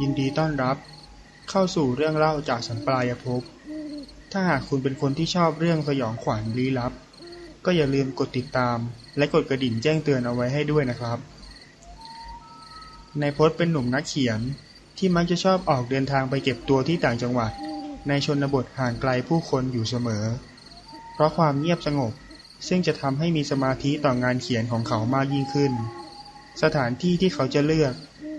ยินดีต้อนรับ เข้าสู่เรื่องเล่าจากสันปรายภพ ถ้าหากคุณเป็นคนที่ชอบเรื่องสยองขวัญลี้ลับ ก็อย่าลืมกดติดตาม และกดกระดิ่งแจ้งเตือนเอาไว้ให้ด้วยนะครับ ในพจน์เป็นหนุ่มนักเขียนที่มักจะชอบออกเดินทางไปเก็บตัวที่ต่างจังหวัด ในชนบทห่างไกลผู้คนอยู่เสมอ เพราะความเงียบสงบ ซึ่งจะทำให้มีสมาธิต่องานเขียนของเขามากยิ่งขึ้น สถานที่ที่เขาจะเลือก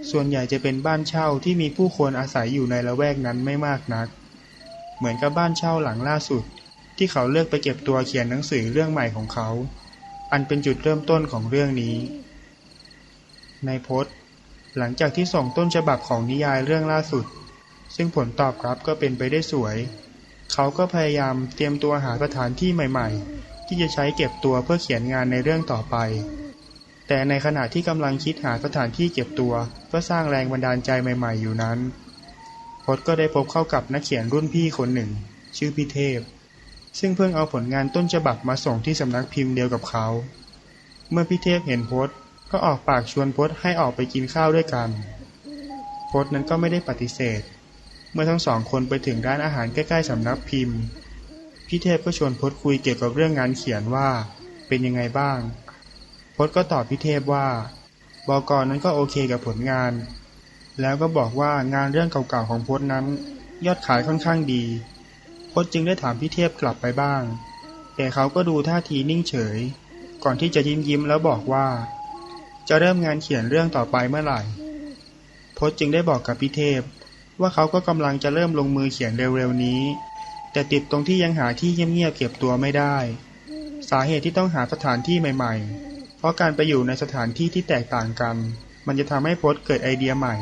ส่วนใหญ่จะเป็นบ้านเช่าที่มีผู้คนอาศัยอยู่ในละแวกนั้นไม่มากนัก เหมือนกับบ้านเช่าหลังล่าสุด ที่เขาเลือกไปเก็บตัวเขียนหนังสือเรื่องใหม่ของเขา อันเป็นจุดเริ่มต้นของเรื่องนี้ ในพจน์หลังจากที่ส่งต้นฉบับของนิยายเรื่องล่าสุด ซึ่งผลตอบรับก็เป็นไปได้สวย เขาก็พยายามเตรียมตัวหาสถานที่ใหม่ ๆ ที่จะใช้เก็บตัวเพื่อเขียนงานในเรื่องต่อไป แต่ในขณะที่กำลังคิดหาสถานที่เก็บตัว เพื่อสร้างแรงบันดาลใจใหม่ๆอยู่นั้นพจน์ก็ได้พบเข้ากับนักเขียนรุ่นพี่คนหนึ่ง ชื่อพิเทพ ซึ่งเพิ่งเอาผลงานต้นฉบับมาส่งที่สำนักพิมพ์เดียวกับเขา เมื่อพิเทพเห็นพจน์ก็ออกปากชวนพจน์ให้ออกไปกินข้าวด้วยกันพจน์นั้นก็ไม่ได้ปฏิเสธ เมื่อทั้งสองคนไปถึงร้านอาหารใกล้ๆสำนักพิมพ์พิเทพก็ชวนพจน์คุยเกี่ยวกับเรื่องงานเขียนว่า เป็นยังไงบ้าง พจน์ก็ตอบพิเทพว่า บอกรนั้นก็โอเคกับผลงาน แล้วก็บอกว่างานเรื่องเก่าๆของพจน์นั้น ยอดขายค่อนข้างดี พจน์จึงได้ถามพิเทพกลับไปบ้าง แต่เขาก็ดูท่าทีนิ่งเฉย ก่อนที่จะยิ้มยิ้มแล้วบอกว่า จะเริ่มงานเขียนเรื่องต่อไปเมื่อไหร่ พจน์จึงได้บอกกับพิเทพว่าเขาก็กำลังจะเริ่มลงมือเขียนเร็วๆนี้ แต่ติดตรงที่ยังหาที่เงียบๆเก็บตัวไม่ได้ สาเหตุที่ต้องหาสถานที่ใหม่ ๆ เพราะการไปอยู่ในสถานที่ที่แตกต่างกัน มันจะทำให้โพจน์เกิดไอเดียใหม่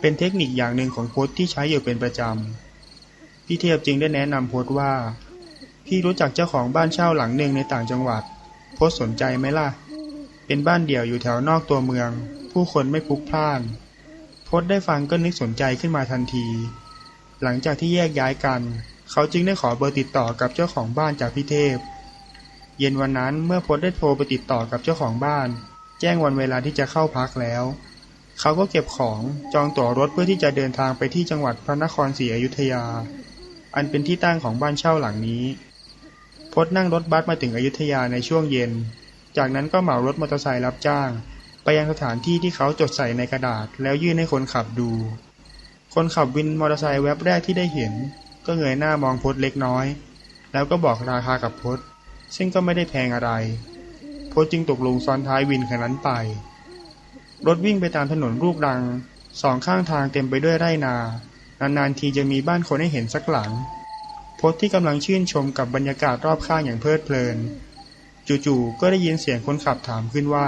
เป็นเทคนิคอย่างหนึ่งของโพจน์ที่ใช้อยู่เป็นประจำ พี่เทพจึงได้แนะนำโพจน์ว่า พี่รู้จักเจ้าของบ้านเช่าหลังหนึ่งในต่างจังหวัด โพจน์สนใจไหมล่ะ เป็นบ้านเดี่ยวอยู่แถวนอกตัวเมือง ผู้คนไม่พลุกพล่าน โพจน์ได้ฟังก็นึกสนใจขึ้นมาทันที หลังจากที่แยกย้ายกัน เขาจึงได้ขอเบอร์ติดต่อกับเจ้าของบ้านจากพี่เทพ เย็นวันนั้นเมื่อพจน์ได้โทรไปติดต่อกับเจ้าของบ้าน แจ้งวันเวลาที่จะเข้าพักแล้ว เขาก็เก็บของจองตั๋วรถเพื่อที่จะเดินทางไปที่จังหวัดพระนครศรีอยุธยา อันเป็นที่ตั้งของบ้านเช่าหลังนี้พจน์นั่งรถบัสมาถึงอยุธยาในช่วงเย็น จากนั้นก็เหมารถมอเตอร์ไซค์รับจ้าง ไปยังสถานที่ที่เขาจดใส่ในกระดาษ แล้วยื่นให้คนขับดู คนขับวินมอเตอร์ไซค์แว็บแรกที่ได้เห็น ก็เงยหน้ามองพจน์เล็กน้อย แล้วก็บอกราคากับพจน์ ซึ่งก็ไม่ได้แพงอะไรโพดจึงตกลงซ้อนท้ายวินคันนั้นไป รถวิ่งไปตามถนนลูกรัง สองข้างทางเต็มไปด้วยไร่นา นานๆทีจะมีบ้านคนให้เห็นสักหลังพจที่กำลังชื่นชมกับบรรยากาศรอบข้างอย่างเพลิดเพลิน จู่ๆก็ได้ยินเสียงคนขับถามขึ้นว่า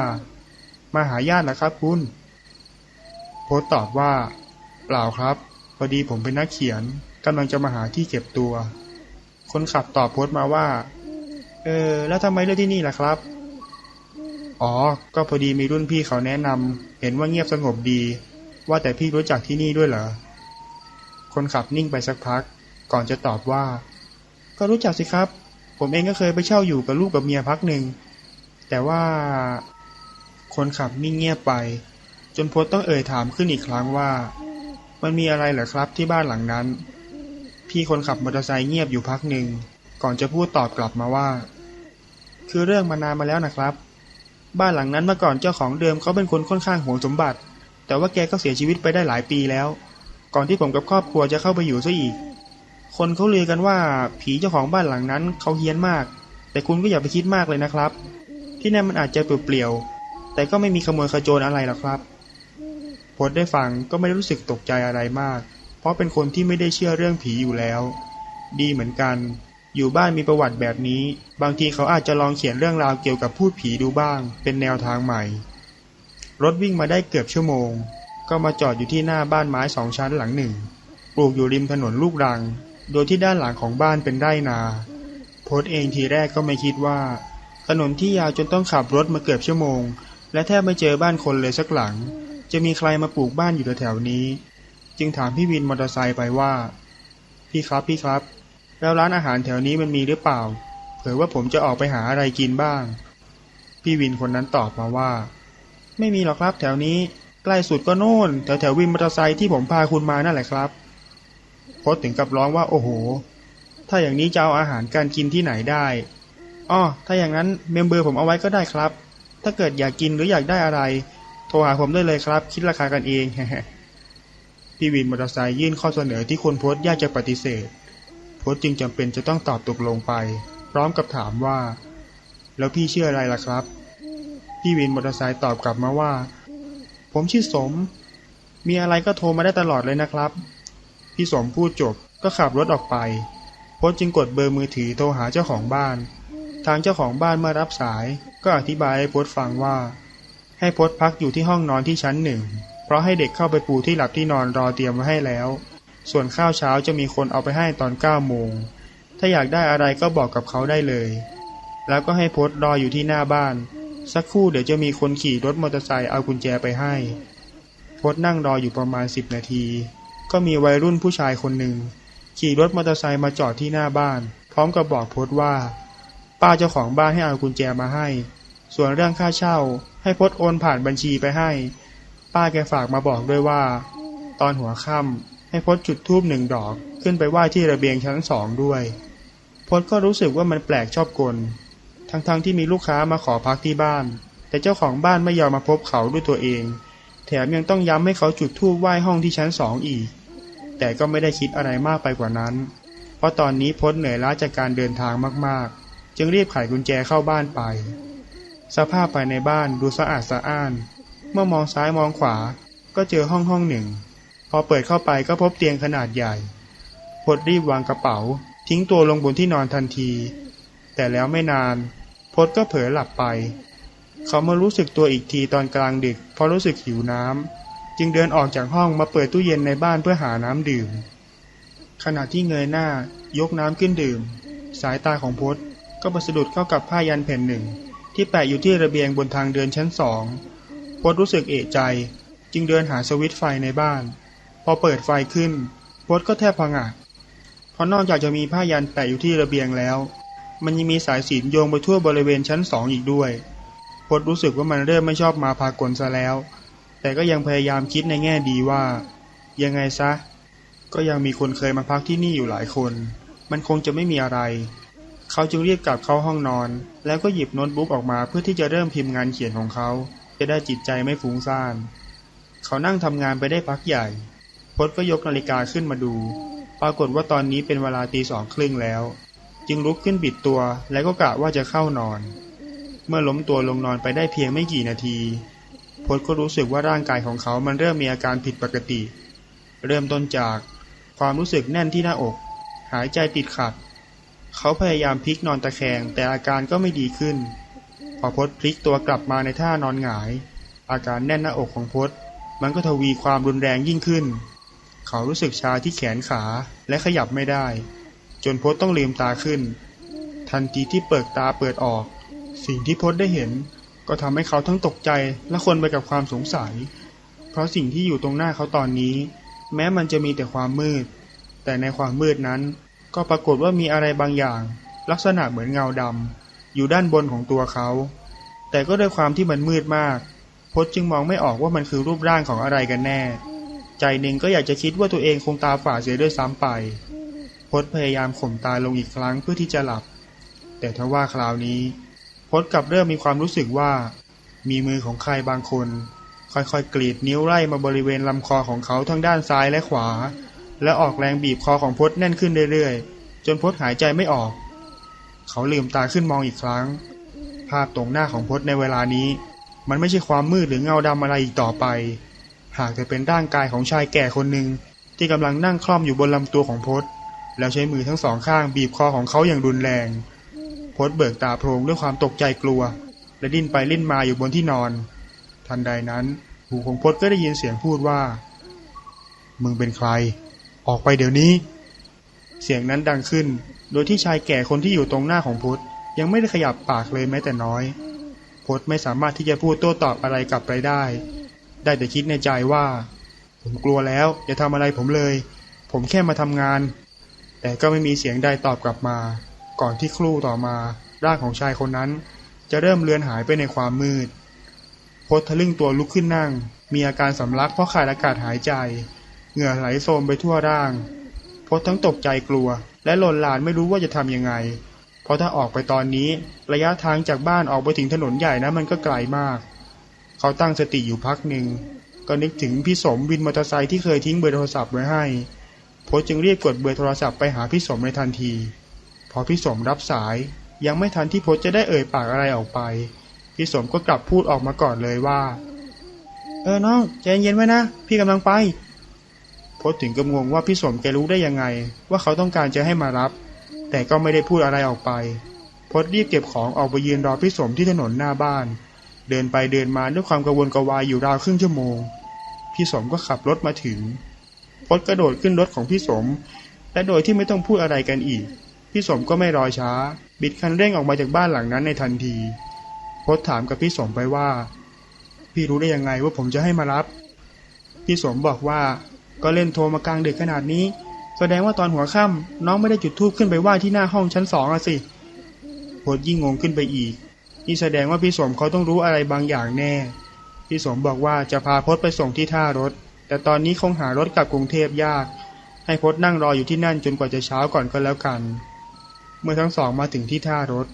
มาหาญาตินะครับคุณโพสตตอบว่า เปล่าครับ พอดีผมเป็นนักเขียนกำลังจะมาหาที่เก็บตัว คนขับตอบโพสต์มาว่า เออ แล้วทำไมเลือกที่นี่ล่ะครับ อ๋อ ก็พอดีมีรุ่นพี่เขาแนะนำเห็นว่าเงียบสงบดี ว่าแต่พี่รู้จักที่นี่ด้วยเหรอ คนขับนิ่งไปสักพัก ก่อนจะตอบว่า ก็รู้จักสิครับ ผมเองก็เคยไปเช่าอยู่กับลูกกับเมียพักหนึ่ง แต่ว่า คนขับนิ่งเงียบไป จนพจน์ต้องเอ่ยถามขึ้นอีกครั้งว่า มันมีอะไรเหรอครับที่บ้านหลังนั้น พี่คนขับมอเตอร์ไซค์เงียบอยู่พักหนึ่ง ก่อนจะพูดตอบกลับมาว่า คือเรื่องมานานมาแล้วนะครับ บ้านหลังนั้นเมื่อก่อนเจ้าของเดิมเขาเป็นคนค่อนข้างหวงสมบัติ แต่ว่าแกก็เสียชีวิตไปได้หลายปีแล้ว ก่อนที่ผมกับครอบครัวจะเข้าไปอยู่ซะอีก คนเขาลือกันว่าผีเจ้าของบ้านหลังนั้นเขาเฮี้ยนมาก แต่คุณก็อย่าไปคิดมากเลยนะครับ ที่นั่นมันอาจจะเปลี่ยวๆแต่ก็ไม่มีขโมยขโจรอะไรหรอกครับพจน์ได้ฟังก็ไม่ได้รู้สึกตกใจอะไรมาก เพราะเป็นคนที่ไม่ได้เชื่อเรื่องผีอยู่แล้ว ดีเหมือนกัน อยู่บ้านมีประวัติแบบนี้ บางทีเขาอาจจะลองเขียนเรื่องราวเกี่ยวกับพูดผีดูบ้าง เป็นแนวทางใหม่ รถวิ่งมาได้เกือบชั่วโมง ก็มาจอดอยู่ที่หน้าบ้านไม้สองชั้นหลังหนึ่ง ปลูกอยู่ริมถนนลูกรัง โดยที่ด้านหลังของบ้านเป็นไร่นา โพสเองทีแรกก็ไม่คิดว่า ถนนที่ยาวจนต้องขับรถมาเกือบชั่วโมง และแทบไม่เจอบ้านคนเลยสักหลัง จะมีใครมาปลูกบ้านอยู่แถวนี้ จึงถามพี่วินมอเตอร์ไซค์ไปว่า พี่ครับพี่ครับ แล้วร้านอาหารแถวนี้มันมีหรือเปล่า เผื่อว่าผมจะออกไปหาอะไรกินบ้าง พี่วินคนนั้นตอบมาว่า ไม่มีหรอกครับแถวนี้ใกล้สุดก็โน่นแถวแถววินมอเตอร์ไซค์ที่ผมพาคุณมานั่นแหละครับพจน์ถึงกับร้องว่าโอ้โห ถ้าอย่างนี้จะเอาอาหารการกินที่ไหนได้อ้อถ้าอย่างนั้นเมมเบอร์ผมเอาไว้ก็ได้ครับ ถ้าเกิดอยากกินหรืออยากได้อะไร โทรหาผมได้เลยครับ คิดราคากันเองพี่วินมอเตอร์ไซค์ยื่นข้อเสนอที่คนโพสต์ยากจะปฏิเสธ พสต์จึงจำเป็นจะต้องตอบตกลงไป พร้อมกับถามว่า แล้วพี่ชื่ออะไรล่ะครับ พี่วินมอเตอร์ไซค์ตอบกลับมาว่า ผมชื่อสม มีอะไรก็โทรมาได้ตลอดเลยนะครับ พี่สมพูดจบก็ขับรถออกไปพสต์จึงกดเบอร์มือถือโทรหาเจ้าของบ้าน ทางเจ้าของบ้านเมื่อรับสาย ก็อธิบายให้พสต์ฟังว่า ให้พสต์พักอยู่ที่ห้องนอนที่ชั้นหนึ่ง เพราะให้เด็กเข้าไปปูที่หลับที่นอนรอเตรียมไว้ให้แล้ว ส่วนข้าวเช้าจะมีคนเอาไปให้ตอน9โมง ถ้าอยากได้อะไรก็บอกกับเขาได้เลย แล้วก็ให้พสต์รออยู่ที่หน้าบ้าน สักครู่เดี๋ยวจะมีคนขี่รถมอเตอร์ไซค์เอากุญแจไปให้พสต์นั่งรออยู่ประมาณ 10 นาที ก็มีวัยรุ่นผู้ชายคนหนึ่ง ขี่รถมอเตอร์ไซค์มาจอดที่หน้าบ้าน พร้อมกับบอกพสต์ว่า ป้าเจ้าของบ้านให้เอากุญแจมาให้ ส่วนเรื่องค่าเช่า ให้พสต์โอนผ่านบัญชีไปให้ ป้าแกฝากมาบอกด้วยว่า ตอนหัวค่ำ ให้พสต์จุดธูปหนึ่งดอกขึ้นไปไหว้ที่ระเบียงชั้นสองด้วยพสต์ก็รู้สึกว่ามันแปลกชอบกล ทั้งๆที่มีลูกค้ามาขอพักที่บ้าน แต่เจ้าของบ้านไม่ยอมมาพบเขาด้วยตัวเอง แถมยังต้องย้ำให้เขาจุดธูปไหว้ห้องที่ชั้นสองอีก แต่ก็ไม่ได้คิดอะไรมากไปกว่านั้น เพราะตอนนี้พจน์เหนื่อยล้าจากการเดินทางมากๆ จึงรีบไขกุญแจเข้าบ้านไป สภาพภายในบ้านดูสะอาดสะอ้าน เมื่อมองซ้ายมองขวา ก็เจอห้องห้องหนึ่ง พอเปิดเข้าไปก็พบเตียงขนาดใหญ่พจน์รีบวางกระเป๋า ทิ้งตัวลงบนที่นอนทันที แต่แล้วไม่นานพจน์ก็เผลอหลับไป เขามารู้สึกตัวอีกทีตอนกลางดึก เพราะรู้สึกหิวน้ำ จึงเดินออกจากห้องมาเปิดตู้เย็นในบ้านเพื่อหาน้ำดื่ม ขณะที่เงยหน้ายกน้ำขึ้นดื่ม สายตาของพจน์ก็ประสะดุดเข้ากับผ้ายันแผ่นหนึ่ง ที่แปะอยู่ที่ระเบียงบนทางเดินชั้นสองพจน์รู้สึกเอะใจ จึงเดินหาสวิตไฟในบ้าน พอเปิดไฟขึ้นพจน์ก็แทบพังอาจเพราะนอกจากจะมีผ้ายันแปะอยู่ที่ระเบียงแล้ว มันยังมีสายสินโยงไปทั่วบริเวณชั้นสองอีกด้วยพจน์รู้สึกว่ามันเริ่มไม่ชอบมาพากลซะแล้ว แต่ก็ยังพยายามคิดในแง่ดีว่า ยังไงซะ ก็ยังมีคนเคยมาพักที่นี่อยู่หลายคน มันคงจะไม่มีอะไร เขาจึงเรียบกลับเข้าห้องนอน แล้วก็หยิบโน้ตบุ๊กออกมาเพื่อที่จะเริ่มพิมพ์งานเขียนของเขา จะได้จิตใจไม่ฟุ้งซ่าน เขานั่งทำงานไปได้พักใหญ่ พจน์ก็ยกนาฬิกาขึ้นมาดู ปรากฏว่าตอนนี้เป็นเวลาตีสองครึ่งแล้ว จึงลุกขึ้นบิดตัว แล้วก็กะว่าจะเข้านอน เมื่อล้มตัวลงนอนไปได้เพียงไม่กี่นาทีพจน์ก็รู้สึกว่าร่างกายของเขามันเริ่มมีอาการผิดปกติ เริ่มต้นจากความรู้สึกแน่นที่หน้าอก หายใจติดขัด เขาพยายามพลิกนอนตะแคงแต่อาการก็ไม่ดีขึ้น พอพจน์พลิกตัวกลับมาในท่านอนหงาย อาการแน่นหน้าอกของพจน์มันก็ทวีความรุนแรงยิ่งขึ้น เขารู้สึกชาที่แขนขาและขยับไม่ได้ จนพจน์ต้องลืมตาขึ้น ทันทีที่เปิดตาเปิดออก สิ่งที่พจน์ได้เห็น ก็ทำให้เขาทั้งตกใจและคนไปกับความสงสัย เพราะสิ่งที่อยู่ตรงหน้าเขาตอนนี้ แม้มันจะมีแต่ความมืด แต่ในความมืดนั้น ก็ปรากฏว่ามีอะไรบางอย่าง ลักษณะเหมือนเงาดำอยู่ด้านบนของตัวเขา แต่ก็ด้วยความที่มันมืดมากพจน์จึงมองไม่ออกว่ามันคือรูปร่างของอะไรกันแน่ ใจหนึ่งก็อยากจะคิดว่าตัวเองคงตาฝาดเสียด้วยซ้ำไปพจน์พยายามข่มตาลงอีกครั้งเพื่อที่จะหลับ แต่ทว่าคราวนี้พจน์กลับเริ่มมีความรู้สึกว่า มีมือของใครบางคน ค่อยๆกรีดนิ้วไล่มาบริเวณลำคอของเขาทั้งด้านซ้ายและขวา และออกแรงบีบคอของพจน์แน่นขึ้นเรื่อยๆ จนพจน์หายใจไม่ออก เขาลืมตาขึ้นมองอีกครั้ง ภาพตรงหน้าของพจน์ในเวลานี้ มันไม่ใช่ความมืดหรือเงาดำอะไรอีกต่อไป หากแต่เป็นร่างกายของชายแก่คนหนึ่งที่กำลังนั่งคล่อมอยู่บนลำตัวของพจน์แล้วใช้มือทั้งสองข้างบีบคอของเขาอย่างรุนแรงพจน์เบิกตาโพลงด้วยความตกใจกลัว และดิ้นไปลิ้นมาอยู่บนที่นอน ทันใดนั้น หูของพจน์ก็ได้ยินเสียงพูดว่า มึงเป็นใคร ออกไปเดี๋ยวนี้ เสียงนั้นดังขึ้น โดยที่ชายแก่คนที่อยู่ตรงหน้าของพจน์ยังไม่ได้ขยับปากเลยแม้แต่น้อยพจน์ไม่สามารถที่จะพูดโต้ตอบอะไรกลับไปได้ ได้แต่คิดในใจว่า ผมกลัวแล้วอย่าทำอะไรผมเลย ผมแค่มาทำงาน แต่ก็ไม่มีเสียงใดตอบกลับมา ก่อนที่ครู่ต่อมาร่างของชายคนนั้น จะเริ่มเลือนหายไปในความมืดพจน์ทะลึ่งตัวลุกขึ้นนั่ง มีอาการสำลักเพราะขาดอากาศหายใจ เหงื่อไหลโซมไปทั่วร่างพดทั้งตกใจกลัว และหล่นหลานไม่รู้ว่าจะทำยังไง เพราะถ้าออกไปตอนนี้ ระยะทางจากบ้านออกไปถึงถนนใหญ่นะมันก็ไกลมาก เขาตั้งสติอยู่พักหนึ่ง ก็นึกถึงพี่สมวินมอเตอร์ไซค์ที่เคยทิ้งเบอร์โทรศัพท์ไว้ให้พจน์จึงรีบกดเบอร์โทรศัพท์ไปหาพี่สมในทันที พอพี่สมรับสาย ยังไม่ทันที่พจน์จะได้เอ่ยปากอะไรออกไป พี่สมก็กลับพูดออกมาก่อนเลยว่า เออน้องใจเย็นไว้นะ พี่กำลังไปพจถึงกับงงว่าพี่สมแกรู้ได้ยังไง ว่าเขาต้องการจะให้มารับ แต่ก็ไม่ได้พูดอะไรออกไปพจรีบเก็บของออกไปยืนรอพี่สมที่ถนนหน้าบ้าน เดินไปเดินมาด้วยความกังวลกระวายอยู่ราวครึ่งชั่วโมง พี่สมก็ขับรถมาถึงพจน์กระโดดขึ้นรถของพี่สม และโดยที่ไม่ต้องพูดอะไรกันอีก พี่สมก็ไม่รอช้า บิดคันเร่งออกมาจากบ้านหลังนั้นในทันทีพจน์ถามกับพี่สมไปว่า พี่รู้ได้ยังไงว่าผมจะให้มารับ พี่สมบอกว่าก็เล่นโทรมากลางดึกขนาดนี้ แสดงว่าตอนหัวค่ำน้องไม่ได้จุดธูปขึ้นไปไหว้ที่หน้าห้องชั้นสองอะสิพจน์ยิ่งงงขึ้นไปอีก นี่แสดงว่าพี่สมเขาต้องรู้อะไรบางอย่างแน่ พี่สมบอกว่าจะพาพจน์ไปส่งที่ท่ารถ แต่ตอนนี้คงหารถกลับกรุงเทพยาก ให้พจน์นั่งรออยู่ที่นั่นจนกว่าจะเช้าก่อนก็แล้วกัน เมื่อทั้งสองมาถึงที่ท่ารถ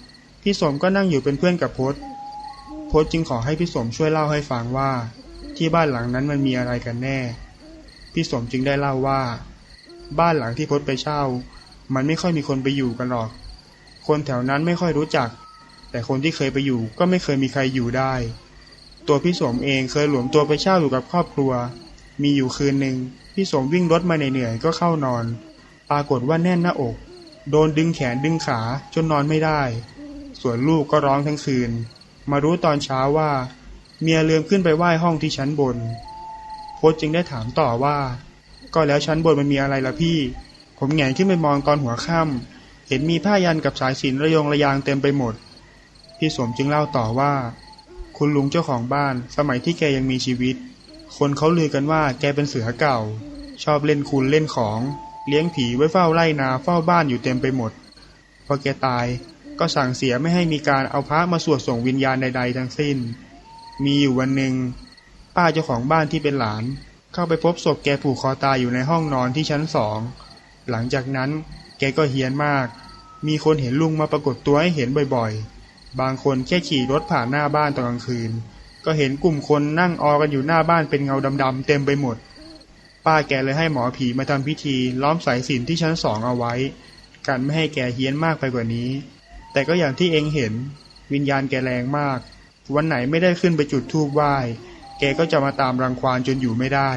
พี่สมก็นั่งอยู่เป็นเพื่อนกับพจน์พจน์จึงขอให้พี่สมช่วยเล่าให้ฟังว่า ที่บ้านหลังนั้นมันมีอะไรกันแน่ พี่สมจึงได้เล่าว่า บ้านหลังที่พจน์ไปเช่า มันไม่ค่อยมีคนไปอยู่กันหรอก คนแถวนั้นไม่ค่อยรู้จัก แต่คนที่เคยไปอยู่ก็ไม่เคยมีใครอยู่ได้ ตัวพี่สมเองเคยหลวมตัวไปเช่าอยู่กับครอบครัว มีอยู่คืนหนึ่งพี่สมวิ่งรถมาเหนื่อยๆก็เข้านอน ปรากฏว่าแน่นหน้าอก โดนดึงแขนดึงขาจนนอนไม่ได้ ส่วนลูกก็ร้องทั้งคืน มารู้ตอนเช้าว่า เมียลืมขึ้นไปไหว้ห้องที่ชั้นบนโพสต์จึงได้ถามต่อว่า ก็แล้วชั้นบนมันมีอะไรล่ะพี่ ผมแงนขึ้นไปมองตอนหัวค่ำเห็นมีผ้ายันกับสายสินระยงระยางเต็มไปหมด พี่สมจึงเล่าต่อว่า คุณลุงเจ้าของบ้าน สมัยที่แกยังมีชีวิต คนเขาลือกันว่าแกเป็นเสือเก่า ชอบเล่นคุณเล่นของ เลี้ยงผีไว้เฝ้าไร่นาเฝ้าบ้านอยู่เต็มไปหมด พอแกตายก็สั่งเสียไม่ให้มีการเอาพระมาสวดส่งวิญญาณใดๆทั้งสิ้น มีอยู่วันหนึ่ง ป้าเจ้าของบ้านที่เป็นหลาน เข้าไปพบศพแกผูกคอตายอยู่ในห้องนอนที่ชั้นสอง หลังจากนั้นแกก็เฮี้ยนมาก มีคนเห็นลุงมาปรากฏตัวให้เห็นบ่อยๆ บางคนแค่ขี่รถผ่านหน้าบ้านตอนกลางคืน ก็เห็นกลุ่มคนนั่งออกันอยู่หน้าบ้านเป็นเงาดำๆเต็มไปหมด ป้าแกเลยให้หมอผีมาทำพิธีล้อมสายสิญจนที่ชั้นสองเอาไว้ กันไม่ให้แกเฮี้ยนมากไปกว่านี้ แต่ก็อย่างที่เองเห็น วิญญาณแกแรงมาก วันไหนไม่ได้ขึ้นไปจุดธูปไหว้ แกก็จะมาตามรังควานจนอยู่ไม่ได้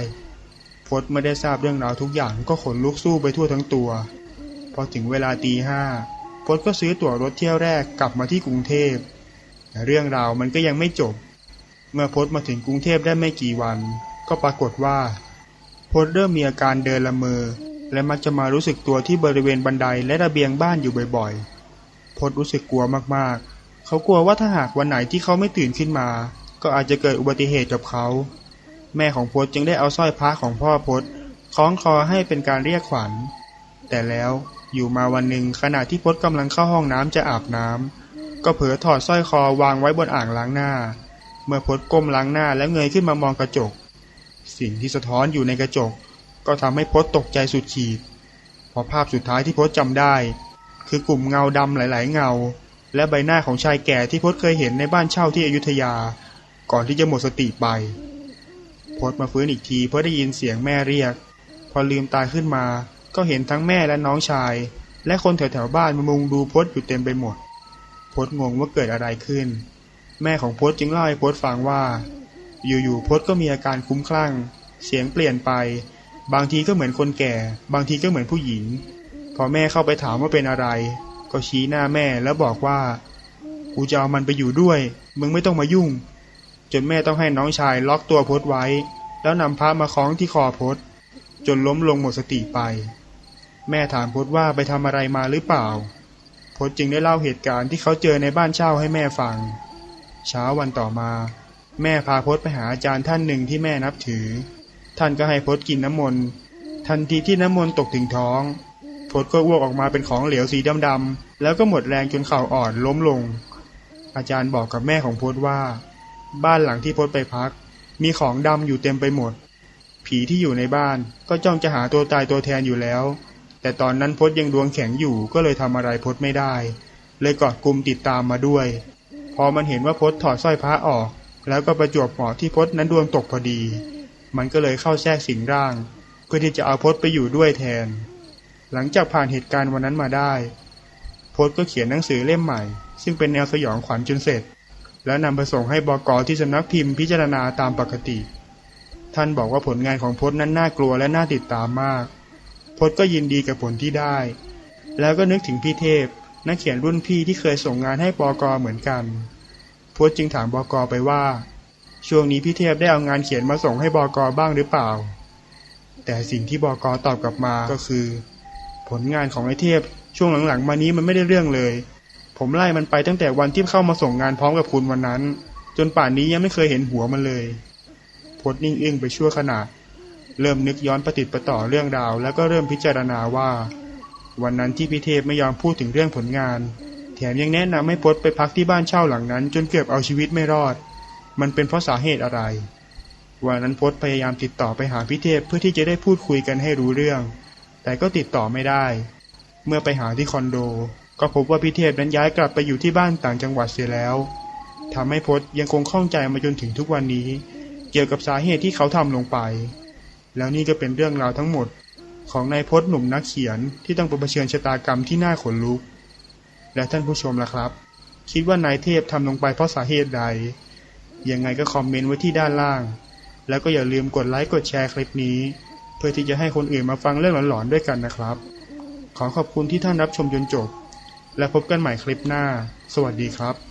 พจน์ไม่ได้ทราบเรื่องราวทุกอย่างก็ขนลุกสู้ไปทั่วทั้งตัว พอถึงเวลาตีห้า พจก็ซื้อตั๋วรถเที่ยวแรกกลับมาที่กรุงเทพแต่เรื่องราวมันก็ยังไม่จบ เมื่อพจมาถึงกรุงเทพได้ไม่กี่วัน ก็ปรากฏว่า พจเริ่มมีอาการเดินละเมอ และมักจะมารู้สึกตัวที่บริเวณบันไดและระเบียงบ้านอยู่บ่อยๆ พจรู้สึกกลัวมากๆ เขากลัวว่าถ้าหากวันไหนที่เขาไม่ตื่นขึ้นมา ก็อาจจะเกิดอุบัติเหตุกับเขา แม่ของพจจึงได้เอาสร้อยพระของพ่อพจคล้องคอให้เป็นการเรียกขวัญ แต่แล้ว อยู่มาวันหนึ่งขณะที่พจน์กำลังเข้าห้องน้ำจะอาบน้ำก็เผลอถอดสร้อยคอวางไว้บนอ่างล้างหน้า เมื่อพจน์ก้มล้างหน้าแล้วเงยขึ้นมามองกระจก สิ่งที่สะท้อนอยู่ในกระจก ก็ทำให้พจน์ตกใจสุดขีดเพราะภาพสุดท้ายที่พจน์จำได้ คือกลุ่มเงาดำหลาย ๆ เงา และใบหน้าของชายแก่ที่พจน์เคยเห็นในบ้านเช่าที่อยุธยา ก่อนที่จะหมดสติไปพจน์มาฟื้นอีกทีเพราะได้ยินเสียงแม่เรียก พอลืมตาขึ้นมา ก็เห็นทั้งแม่และน้องชาย และคนแถวๆบ้านมามุงดูพจน์อยู่เต็มไปหมดพจน์งงว่าเกิดอะไรขึ้น แม่ของพจน์จึงเล่าให้พจน์ฟังว่า อยู่ๆพจน์ก็มีอาการคุ้มคลั่ง เสียงเปลี่ยนไป บางทีก็เหมือนคนแก่ บางทีก็เหมือนผู้หญิง พอแม่เข้าไปถามว่าเป็นอะไร ก็ชี้หน้าแม่แล้วบอกว่า กูจะเอามันไปอยู่ด้วย มึงไม่ต้องมายุ่ง จนแม่ต้องให้น้องชายล็อกตัวพจน์ไว้ แล้วนำพระมาคล้องที่คอพจน์จนล้มลงหมดสติไป แม่ถามพจน์ว่าไปทำอะไรมาหรือเปล่าพจน์จึงได้เล่าเหตุการณ์ที่เขาเจอในบ้านเช่าให้แม่ฟัง เช้าวันต่อมา แม่พาพจน์ไปหาอาจารย์ท่านหนึ่งที่แม่นับถือ ท่านก็ให้พจน์กินน้ำมนต์ทันทีที่น้ำมนต์ตกถึงท้องพจน์ก็อ้วกออกมาเป็นของเหลวสีดำๆแล้วก็หมดแรงจนเข่าอ่อนล้มลง อาจารย์บอกกับแม่ของพจน์ว่า บ้านหลังที่พจน์ไปพัก มีของดำอยู่เต็มไปหมด ผีที่อยู่ในบ้านก็จ้องจะหาตัวตายตัวแทนอยู่แล้ว แต่ตอนนั้นพดยังดวงแข็งอยู่ก็เลยทำอะไรพดไม่ได้ เลยกอดกลุ่มติดตามมาด้วย พอมันเห็นว่าพดถอดสร้อยพระออก แล้วก็ประจวบเหมาะที่พดนั้นดวงตกพอดี มันก็เลยเข้าแทรกสิงร่าง เพื่อที่จะเอาพดไปอยู่ด้วยแทน หลังจากผ่านเหตุการณ์วันนั้นมาได้พดก็เขียนหนังสือเล่มใหม่ ซึ่งเป็นแนวสยองขวัญจนเสร็จ แล้วนำไปส่งให้บกที่สำนักพิมพ์พิจารณาตามปกติ ท่านบอกว่าผลงานของพจน์นั้นน่ากลัวและน่าติดตามมาก พจน์ก็ยินดีกับผลที่ได้ แล้วก็นึกถึงพี่เทพ นักเขียนรุ่นพี่ที่เคยส่งงานให้บกอเหมือนกัน พจน์จึงถามบกอไปว่า ช่วงนี้พี่เทพได้เอางานเขียนมาส่งให้บกอบ้างหรือเปล่า แต่สิ่งที่บกอตอบกลับมาก็คือ ผลงานของไอ้เทพช่วงหลังๆมานี้มันไม่ได้เรื่องเลย ผมไล่มันไปตั้งแต่วันที่เข้ามาส่งงานพร้อมกับคุณวันนั้น จนป่านนี้ยังไม่เคยเห็นหัวมันเลยพดนิ่งอึ้งไปชั่วขณะ เริ่มนึกย้อนประติดประต่อเรื่องราว แล้วก็เริ่มพิจารณาว่า วันนั้นที่พี่เทพไม่ยอมพูดถึงเรื่องผลงาน แถมยังแนะนำให้พดไปพักที่บ้านเช่าหลังนั้น จนเกือบเอาชีวิตไม่รอด มันเป็นเพราะสาเหตุอะไร วันนั้นพดพยายามติดต่อไปหาพี่เทพเพื่อที่จะได้พูดคุยกันให้รู้เรื่อง แต่ก็ติดต่อไม่ได้ เมื่อไปหาที่คอนโด ก็พบว่าพี่เทพนั้นย้ายกลับไปอยู่ที่บ้านต่างจังหวัดเสียแล้วทำให้พดยังคงข้องใจมาจนถึงทุกวันนี้ เกี่ยวกับสาเหตุที่เขาทำลงไป แล้วนี่ก็เป็นเรื่องราวทั้งหมด ของนายพจน์หนุ่มนักเขียนที่ต้องเผชิญชะตากรรมที่น่าขนลุก และท่านผู้ชมล่ะครับ คิดว่านายเทพทำลงไปเพราะสาเหตุใด ยังไงก็คอมเมนต์ไว้ที่ด้านล่าง แล้วก็อย่าลืมกดไลค์กดแชร์คลิปนี้ เพื่อที่จะให้คนอื่นมาฟังเรื่องหลอนๆด้วยกันนะครับ ขอขอบคุณที่ท่านรับชมจนจบ และพบกันใหม่คลิปหน้า สวัสดีครับ